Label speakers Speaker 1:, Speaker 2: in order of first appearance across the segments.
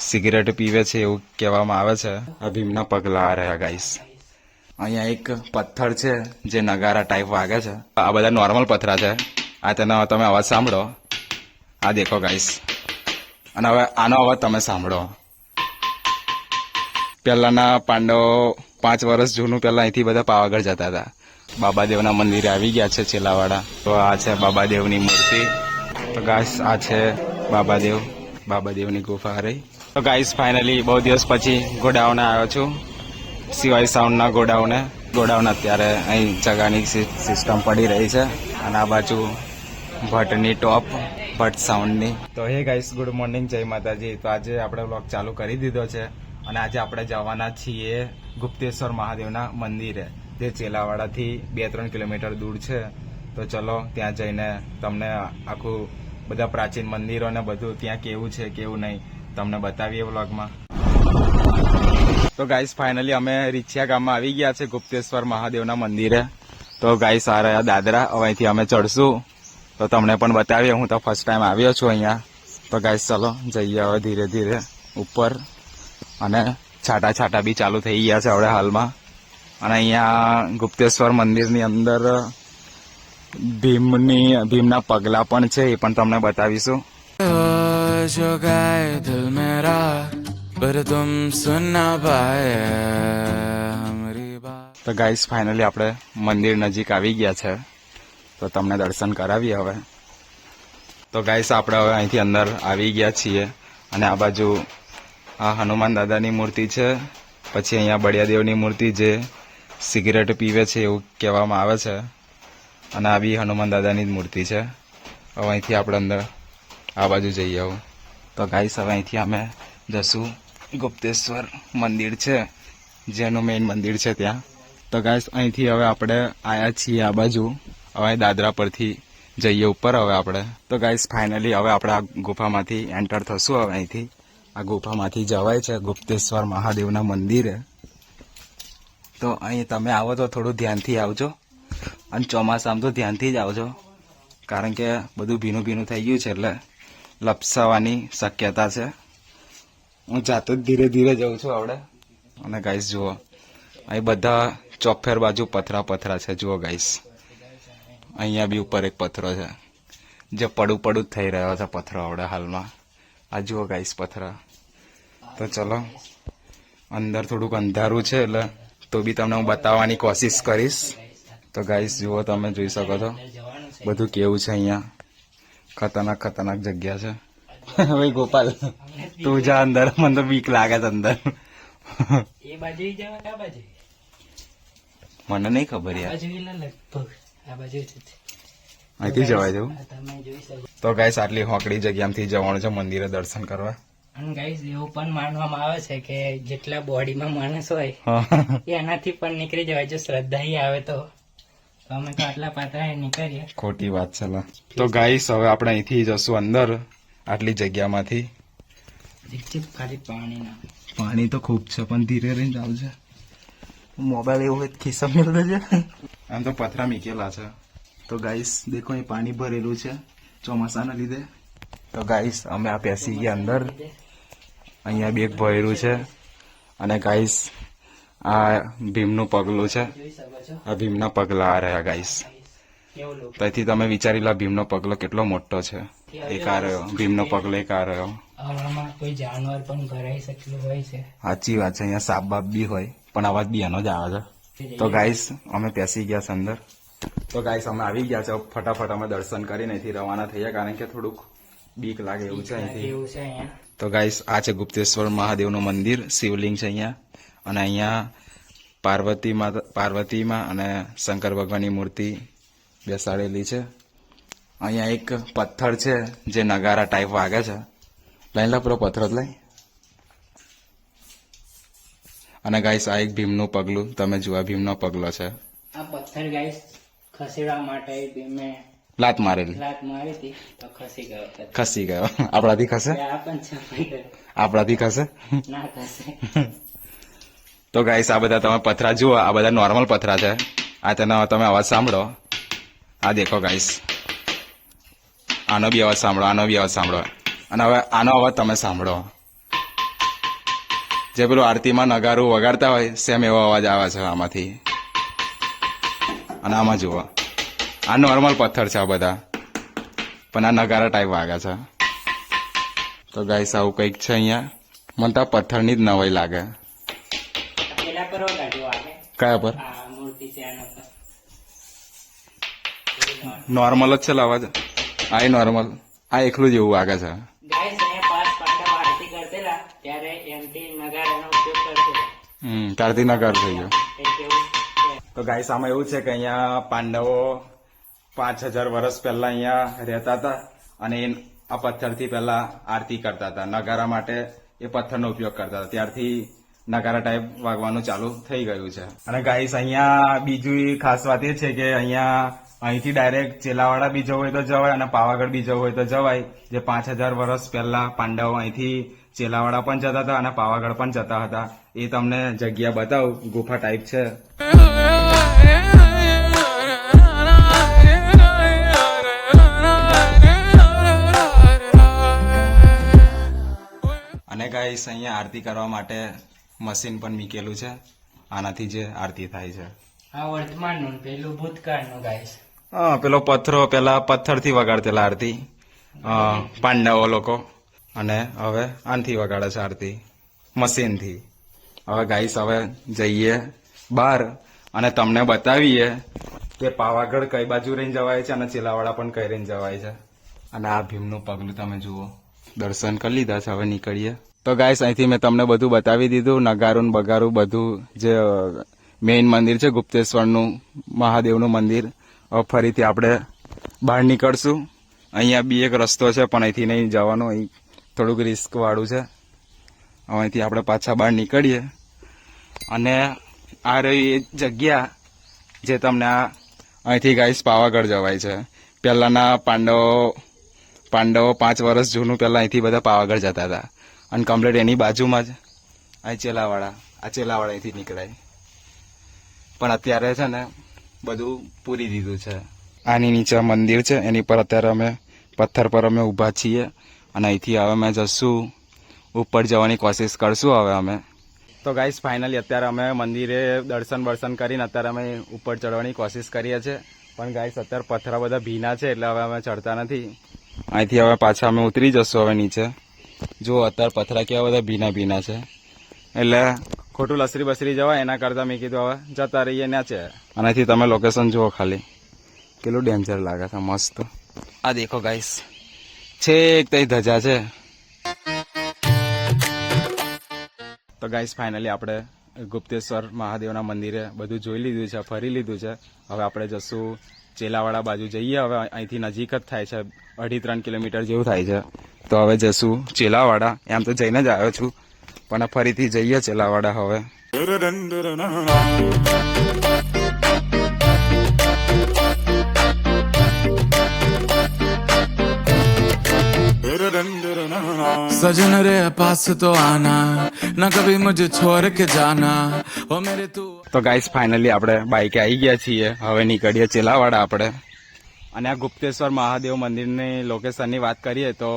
Speaker 1: Cigarette પીવે છે એવું કહેવામાં આવે છે. આ ભીમના પગલા આ રહ્યા ગાઈસ અહીંયા એક પથ્થર છે જે નગારા ટાઈપ વાગે છે. આ બધા નોર્મલ પથરા છે. આ તેનો તમે અવાજ સાંભળો. આ દેખો ગાઈસ અને હવે આનો અવાજ તમે સાંભળો. પહેલાના પાંડવો પાંચ વર્ષ જૂનું પહેલાં અહીંથી બધા પાવાગઢ જતા હતા. બાબાદેવના મંદિરે આવી ગયા છે છેલ્લાવાળા. તો આ છે બાબાદેવની મૂર્તિ. તો ગાઈસ આ છે બાબાદેવ. બાબાદેવની ગુફા રહી તો ગાઈસ ફાઇનલી બહુ દિવસ પછી ગોડાઉને આવ્યો છું. સિવાય સાઉન્ડના ગોડાઉને. ગોડાઉન અત્યારે અહીં જગાની સિસ્ટમ પડી રહી છે અને આ બાજુ ભટ્ટની ટોપ ભટ્ટ સાઉન્ડની તો હે ગાઈસ ગુડ મોર્નિંગ જય માતાજી. તો આજે આપણે બ્લોગ ચાલુ કરી દીધો છે અને આજે આપણે જવાના છીએ ગુપ્તેશ્વર મહાદેવના મંદિરે, જે ચેલાવાડાથી બે ત્રણ કિલોમીટર દૂર છે. તો ચલો, ત્યાં જઈને તમને આખું બધા પ્રાચીન મંદિરો ને બધું ત્યાં કેવું છે, કેવું નહીં. તમને બતાવીએ વ્લોગમાં. તો ગાઈસ ફાઇનલી અમે રીછિયા ગામમાં આવી ગયા છે, ગુપ્તેશ્વર મહાદેવના મંદિરે. તો ગાઈસ આ રહ્યા દાદરા. હવે અહીંથી અમે ચડશું. તો તમને પણ બતાવીએ. હું તો ફર્સ્ટ ટાઈમ આવ્યો છું અહીંયા. તો ગાઈસ ચલો, જઈએ હવે ધીરે ધીરે ઉપર. અને છાટા છાટા બી ચાલુ થઈ ગયા છે હવે હાલમાં. અને અહીંયા ગુપ્તેશ્વર મંદિરની અંદર ભીમની, ભીમના પગલાં પણ છે, એ પણ તમને બતાવીશું.
Speaker 2: जो गाए दिल मेरा पर तुम सुन ना पाए हमारी बात
Speaker 1: તો ગાઈસ ફાઇનલી આપણે મંદિર નજીક આવી ગયા છે તો તમને દર્શન કરાવીએ હવે તો ગાઈસ આપણે હવે અહીંથી અંદર આવી ગયા છીએ અને આ બાજુ આ હનુમાન દાદાની મૂર્તિ છે પછી અહીંયા બળિયાદેવની મૂર્તિ જે સિગરેટ પીવે છે એવું કહેવામાં આવે છે અને આ બી હનુમાન દાદાની જ મૂર્તિ છે હવે અહીંથી આપણે અંદર આ બાજુ જઈએ હવે તો ગાઈસ હવે અહીંથી અમે જશું. ગુપ્તેશ્વર મંદિર છે, જેનું મેઇન મંદિર છે ત્યાં. તો ગાઈસ અહીંથી હવે આપણે આવ્યા છીએ આ બાજુ. હવે દાદરા પરથી જઈએ ઉપર હવે આપણે. તો ગાઈસ ફાઇનલી હવે આપણે આ ગુફામાંથી એન્ટર થશું હવે અહીંથી. આ ગુફામાંથી જવાય છે ગુપ્તેશ્વર મહાદેવના મંદિરે. તો અહીં તમે આવો તો થોડું ધ્યાનથી આવજો. અને ચોમાસામાં તો ધ્યાનથી જ આવજો. કારણ કે બધું ભીનું ભીનું થઈ ગયું છે એટલે લપસાવાની શક્યતા છે. હું જાતો જ ધીરે ધીરે જઉં છું આવડે. અને ગાઈસ જુઓ. અહીં બધા ચોફેર બાજુ પથરા પથરા છે. જુઓ ગાઈસ અહીંયા બી ઉપર એક પથરો છે. જે પડું પડું જ થઈ રહ્યો છે પથરો આવડે હાલમાં. આ જુઓ ગાઈસ પથરા. તો ચલો. અંદર થોડુંક અંધારું છે એટલે તો બી તમને હું બતાવવાની કોશિશ કરીશ. તો ગાઈસ જુઓ તમે જોઈ શકો છો. બધું કેવું છે અહીંયા? ખતરનાક ખતરનાક જગ્યા છે હવે ગોપાલ તું જા અંદર મને તો બીક લાગે છે અંદર
Speaker 3: એ બાજુ જવા બાજુ
Speaker 1: મને નહીં ખબર યાર
Speaker 3: બાજુ લગભગ આ બાજુ જ છે.
Speaker 1: અહીંથી જવાય જવું તો ગાઈસ આટલી હોકડી જગ્યામાંથી જવાનું છે મંદિરે દર્શન કરવા
Speaker 3: અને ગાઈસ એવું પણ માનવામાં આવે છે કે જેટલા બોડીમાં માણસ હોય એનાથી પણ નીકળી જવાય જો શ્રદ્ધા આવે તો. તો અમે તો આટલા પાતળા નીકળીએ.
Speaker 1: ખોટી વાત છે તો ગાઈસ હવે આપણે અહીંથી જશું અંદર આટલી જગ્યામાંથી.
Speaker 3: ખાલી પાણી ના.
Speaker 1: પાણી તો ખૂબ છે પણ ધીરે રહીને આવજે મોબાઈલ એવું ખિસ્સા મેળ દેજે. આમ તો પથરા મીકેલા છે. તો ગાઈસ દેખો અહીં પાણી ભરેલું છે ચોમાસાના લીધે. તો ગાઈસ અમે આ પેસી ગયા અંદર. અહીંયા બેગ ભરેલું છે. અને ગાઈસ આ ભીમનું પગલું છે. આ ભીમના પગલા આ રહ્યા ગાઈસ તેથી તમે વિચારી લો ભીમનો પગલો કેટલો મોટો છે. એક આ રહ્યો ભીમનો પગલો એક આ રહ્યો.
Speaker 3: કોઈ જાનવર પણ ઘરાઈ શકેલું હોય છે.
Speaker 1: સાચી વાત છે અહીંયા સાપ બાપ બી હોય પણ અવાજ બી એનો જ આવે છે. તો ગાઈસ અમે પેસી ગયા છે અંદર. તો ગાઈસ અમે આવી ગયા છે ફટાફટ અમે દર્શન કરીને અહીંથી રવાના થયા કારણ કે થોડુંક બીક લાગે એવું છે અહીંથી. તો ગાઈસ આ છે ગુપ્તેશ્વર મહાદેવનું મંદિર શિવલિંગ છે અહીંયા. અને અહીંયા પાર્વતી માતા પાર્વતીમાં અને શંકર ભગવાનની મૂર્તિ બેસાડેલી છે. અહીંયા એક પથ્થર છે જે નગારા ટાઈપ વાગે છે. લઈ લો પેલો પથ્થર જ લઈ. અને ગાઈસ આ એક ભીમનું પગલું તમે જુઓ ભીમનો પગલો છે.
Speaker 3: આ પથ્થર ગાઈસ ખસેડવા માટે ભીમે
Speaker 1: લાત મારેલી.
Speaker 3: લાત મારી હતી તો ખસી ગયો.
Speaker 1: ખસી ગયો. આપણાથી ખસે? આપણાથી ખસે?
Speaker 3: ના ખસે.
Speaker 1: તો ગાઈસ આ બધા તમે પથરા જુઓ, આ બધા નોર્મલ પથરા છે. આ તેનો તમે અવાજ સાંભળો. આ દેખો ગાઈસ આનો બી અવાજ સાંભળો, આનો બી અવાજ સાંભળો. અને હવે આનો અવાજ તમે સાંભળો. જે પેલું આરતીમાં નગારું વગાડતા હોય સેમ એવો અવાજ આવે છે આમાંથી. અને આમાં જુઓ. આ નોર્મલ પથ્થર છે આ બધા. પણ આ નગારા ટાઈપ વાગે છે. તો ગાઈસ આવું કંઈક છે અહીંયા. મને તો પથ્થરની જ નવાઈ લાગે.
Speaker 3: પર વગાડજો આગળ.
Speaker 1: કયા પર?
Speaker 3: આ મૂર્તિ છે આનો પર.
Speaker 1: નોર્મલ જ છે અવાજ આ નોર્મલ આ એકલું જ એવું વાગે છે.
Speaker 3: ગાઈસ અહીંયા પાંચ પાંડવ આરતી કરતેલા ત્યારે એમથી નગારાનો ઉપયોગ કરતેલા
Speaker 1: હમ ત્યારથી નગાર થઈ ગયો. તો ગાઈસ આમાં એવું છે કે અહીંયા પાંડવો પાંચ હજાર વર્ષ પહેલા અહીંયા રહેતા હતા અને એ આ પથ્થરથી પહેલા આરતી કરતા હતા. નગારા માટે એ પથ્થરનો ઉપયોગ કરતા હતા. ત્યારથી નગારા ટાઈપ વાગવાનું ચાલુ થઈ ગયું છે. અને ગાઈસ અહીંયા બીજું ખાસ વાત એ છે કે અહીંયા અહીંથી ડાયરેક્ટ ચેલાવાડા બી જવું હોય તો જવાય અને પાવાગઢ બી જવું હોય તો જવાય. જે પાંચ હજાર વર્ષ પહેલા પાંડવો અહીંથી ચેલાવાડા પણ જતા હતા અને પાવાગઢ પણ જતા હતા. એ તમને જગ્યા બતાવું. ગુફા ટાઈપ છે. અને ગાઈસ અહીંયા આરતી કરવા માટે મશીન પણ મૂકેલું છે. આનાથી જે આરતી થાય છે.
Speaker 3: આ વર્તમાનનું પેલું ભૂતકાળનું ગાઈસ
Speaker 1: હા પેલો પથ્થરો પેલા પથ્થરથી વગાડતેલા આરતી. પાંડવો લોકો. અને હવે આનથી વગાડે છે આરતી. મશીનથી. હવે ગાઈસ હવે જઈએ બહાર અને તમને બતાવીએ કે પાવાગઢ કઈ બાજુ રહીને જવાય છે અને ચેલાવાડા પણ કઈ રહીને જવાય છે. અને આ ભીમનું પગલું તમે જુઓ. દર્શન કરી લીધા છે હવે નીકળીએ. તો ગાઈસ અહીંથી મેં તમને બધું બતાવી દીધું, નગારું બગારું બધું જે મેઇન મંદિર છે, ગુપ્તેશ્વરનું, મહાદેવનું મંદિર. ફરીથી આપણે બહાર નીકળશું. અહીંયા બી એક રસ્તો છે, પણ અહીંથી નહીં જવાનું. અહીં થોડુંક રિસ્કવાળું છે. અહીંથી આપણે પાછા બહાર નીકળીએ. અને આ રહી એ જગ્યા જે તમને આ અહીંથી ગાઈસ પાવાગઢ જવાય છે. પહેલાંના પાંડવો પાંડવો પાંચ વર્ષ જૂનું પહેલાં અહીંથી બધા પાવાગઢ જતા હતા. અને કમ્પ્લીટ એની બાજુમાં જ આ ચેલાવાળા આ ચેલાવાળા અહીંથી નીકળાય. પણ અત્યારે છે ને બધું પૂરી દીધું છે. આની નીચે મંદિર છે એની પર અત્યારે અમે પથ્થર પર અમે ઊભા છીએ. અને અહીંથી હવે અમે જશું. ઉપર જવાની કોશિશ કરશું હવે અમે. તો ગાઈસ ફાઇનલી અત્યારે અમે મંદિરે દર્શન બર્શન કરીને અત્યારે અમે ઉપર ચડવાની કોશિશ કરીએ છીએ. પણ ગાઈસ અત્યારે પથ્થરા બધા ભીના છે એટલે હવે અમે ચડતા નથી. અહીંથી હવે પાછા અમે ઉતરી જશું હવે નીચે. જો અત્યારે પથરા કેવા બધા ભીના ભીના છે. એટલે ખોટું લસરી બસરી જવાય એના કરતાં મેં કીધું હવે જતા રહીએ ના છે. આનાથી તમે લોકેશન જુઓ ખાલી. કેટલું ડેન્જર લાગે છે મસ્ત. આ દેખો ગાઈસ છેક તઈ ધજા છે. તો ગાઈસ ફાઇનલી આપણે ગુપ્તેશ્વર મહાદેવના મંદિરે બધું જોઈ લીધું છે ફરી લીધું છે. હવે આપણે જશું ચેલાવાડા બાજુ જઈએ, હવે અહીંથી નજીક જ થાય છે, અઢી ત્રણ કિલોમીટર જેવું થાય છે. તો હવે જશું ચેલાવાડા. એમ તો જઈને જ આવ્યો છું. પણ ફરીથી જઈએ ચેલાવાડા હવે.
Speaker 2: सजन रे पास तो आना न कभी मुझे छोड़ के जाना ओ मेरे तू
Speaker 1: તો ગાઈસ ફાઇનલી આપણે બાઈકે આવી ગયા છીએ હવે નીકળીએ ચેલાવાડા આપણે અને આ ગુપ્તેશ્વર મહાદેવ મંદિરની લોકેશનની વાત કરીએ તો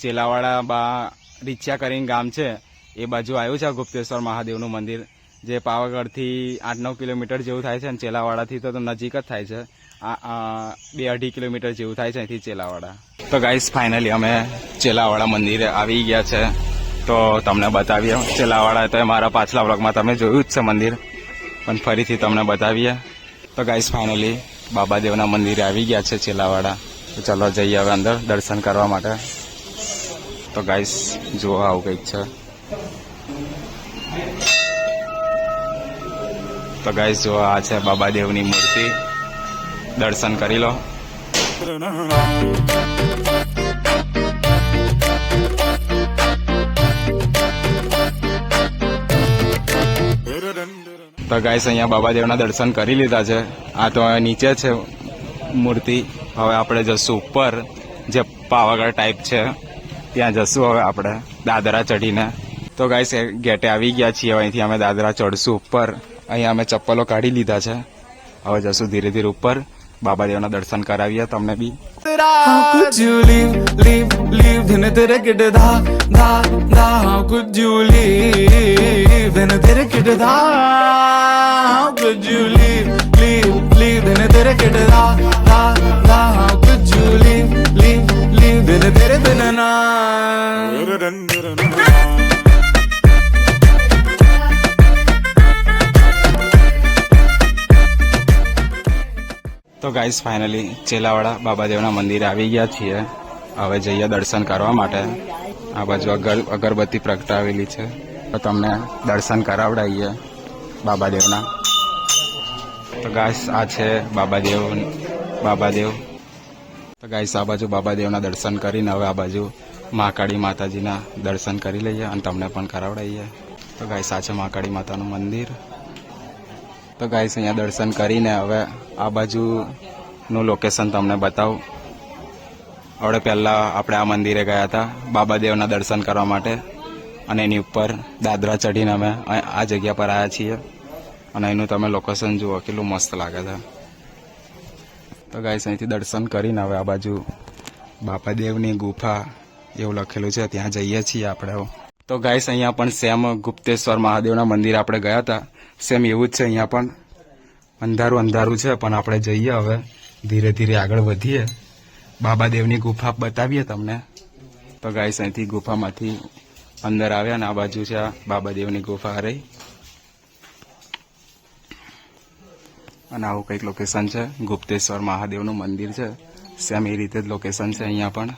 Speaker 1: ચેલાવાડા બા રીછ્યા કરીને ગામ છે એ બાજુ આવ્યું છે આ ગુપ્તેશ્વર મહાદેવનું મંદિર જે પાવાગઢથી આઠ નવ કિલોમીટર જેવું થાય છે અને ચેલાવાડાથી તો નજીક જ થાય છે. આ બે અઢી કિલોમીટર જેવું થાય છે અહીંથી ચેલાવાડા. તો ગાઈસ ફાઇનલી અમે ચેલાવાડા મંદિરે આવી ગયા છે. તો તમને બતાવીએ, ચેલાવાડા તો મારા પાછલા બ્લોગમાં તમે જોયું જ છે મંદિર. પણ ફરીથી તમને બતાવીએ. તો ગાઈસ ફાઇનલી બાબાદેવના મંદિરે આવી ગયા છે ચેલાવાડા. તો ચાલો જઈએ હવે અંદર દર્શન કરવા માટે. તો ગાઈસ જુઓ આવું કંઈક છે. તો ગાઈસ જો આ છે બાબાદેવની મૂર્તિ. દર્શન કરી લો. તો ગાઈસ અહીંયા બાબાદેવના દર્શન કરી લીધા છે. આ તો નીચે છે મૂર્તિ. હવે આપણે જશું ઉપર, જે પાવાગઢ ટાઈપ છે. ત્યાં જશું હવે આપણે દાદરા ચઢીને. તો ગાઈસ ગેટે આવી ગયા છીએ. અહીંથી અમે દાદરા ચડશું ઉપર. અહીંયા અમે ચપ્પલો કાઢી લીધા છે. હવે જશું ધીરે ધીરે ઉપર. બાબા દેવના દર્શન કરાવીએ તમને બી.
Speaker 2: Could you leave, leave, leave, then it did it get it
Speaker 1: out. Guys finally Chelavada બાબાદેવના મંદિરે આવી ગયા છીએ. હવે જઈએ દર્શન કરવા માટે. આ બાજુ અગર, અગરબત્તી પ્રગટાવેલી છે. તો તમને દર્શન કરાવડાવીએ બાબાદેવના. તો ગાઈસ આ છે બાબાદેવ બાબાદેવ. તો ગાઈસ આ બાજુ બાબાદેવના દર્શન કરીને હવે આ બાજુ મહાકાળી માતાજીના દર્શન કરી લઈએ અને તમને પણ કરાવડાવીએ. તો ગાઈસ આ છે મહાકાળી માતાનું મંદિર. તો ગાઈસ અહીંયા દર્શન કરીને હવે આ બાજુનું લોકેશન તમને બતાવું. આપણે પહેલાં આપણે આ મંદિરે ગયા હતા, બાબાદેવના દર્શન કરવા માટે. અને એની ઉપર દાદરા ચઢીને અમે આ આ જગ્યા પર આવ્યા છીએ. અને એનું તમે લોકેશન જુઓ, કેટલું મસ્ત લાગે છે. તો ગાઈસ અહીંથી દર્શન કરીને હવે આ બાજુ બાપાદેવની ગુફા એવું લખેલું છે, ત્યાં જઈએ છીએ આપણે તો ગાઈસ અહીંયા પણ સેમ ગુપ્તેશ્વર મહાદેવના મંદિર આપણે ગયા હતા. સેમ એવું જ છે અહીંયા પણ. અંધારું અંધારું છે, પણ આપણે જઈએ હવે. ધીરે ધીરે આગળ વધીએ. બાબાદેવની ગુફા બતાવીએ તમને. તો ગાઈસ અહીંથી ગુફામાંથી અંદર આવ્યા ને આ બાજુ છે આ બાબાદેવની ગુફા રહી અને આવું કંઈક લોકેશન છે. ગુપ્તેશ્વર મહાદેવનું મંદિર છે. સેમ એ રીતે જ લોકેશન છે અહીંયા પણ.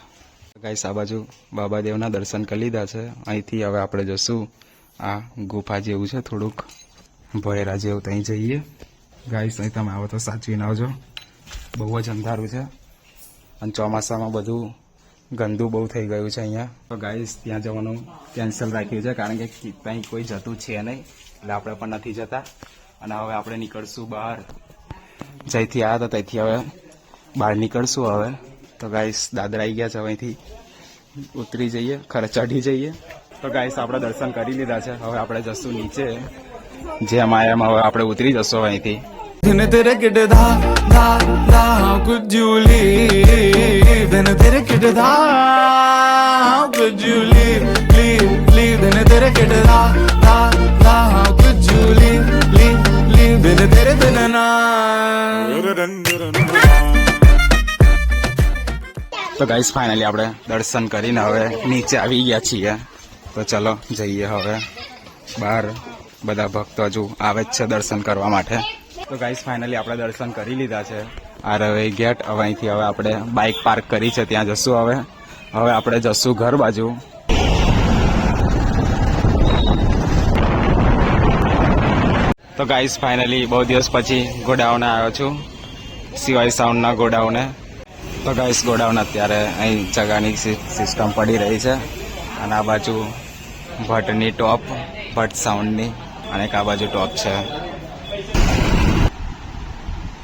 Speaker 1: ગાઈસ આ બાજુ બાબાદેવના દર્શન કરી લીધા છે. અહીંથી હવે આપણે જશું આ ગુફા જેવું છે, થોડુંક. ભોયરા જેવું ત્યાં જઈએ. ગાઈસ, અહીં તમે આવો તો સાચવીને આવજો. બહુ જ અંધારું છે. અને ચોમાસામાં બધું ગંદુ બહુ થઈ ગયું છે અહીંયા. તો ગાઈસ, ત્યાં જવાનું કેન્સલ રાખ્યું છે, કારણ કે ત્યાં કોઈ જતું છે નહીં. એટલે આપણે પણ નથી જતા. અને હવે આપણે નીકળશું બહાર. જ્યાંથી આવ્યા હતા ત્યાંથી હવે બહાર નીકળશું હવે. તો ગાઈસ, દાદરા આવી ગયા છે અહીંથી ઉતરી જઈએ ખરે ચઢી જઈએ. તો ગાઈસ, આપણે દર્શન કરી લીધા છે. હવે આપણે જશું નીચે. જે માયામાં હવે આપણે ઉતરી જશું અહીંથી.
Speaker 2: ਦਿਨ ਤੇਰੇ ਕਿੱਡਾ ਦਾ ਦਾ ਕੁਜੂਲੀ ਦਿਨ ਤੇਰੇ ਕਿੱਡਾ ਕੁਜੂਲੀ ਲੀ ਲੀ ਦਿਨ ਤੇਰੇ ਕਿੱਡਾ ਦਾ ਦਾ ਕੁਜੂਲੀ ਲੀ ਲੀ ਦਿਨ ਤੇਰੇ ਦਿਨ ਨਾ
Speaker 1: તો ગાઈસ ફાઇનલી આપણે દર્શન કરીને હવે નીચે આવી ગયા છીએ. તો ચલો જઈએ હવે. બહાર બધા ભક્તો હજુ આવે જ છે દર્શન કરવા માટે. તો ગાઈસ ફાઇનલી આપણે દર્શન કરી લીધા છે. આ રવે ગેટ હવે અહીંથી હવે આપણે બાઇક પાર્ક કરી છે. ત્યાં જશું હવે. હવે આપણે જશું ઘર બાજુ. તો ગાઈસ ફાઇનલી બહુ દિવસ પછી ગોડાઉને આવ્યો છું. સિવાય સાઉન્ડના ગોડાઉને. તો ગાઈસ ગોડાઉન અત્યારે અહીં જગાની સિસ્ટમ પડી રહી છે. અને આ બાજુ ભટ્ટની ટોપ ભટ્ટ સાઉન્ડની અને એક આ બાજુ ટોપ છે.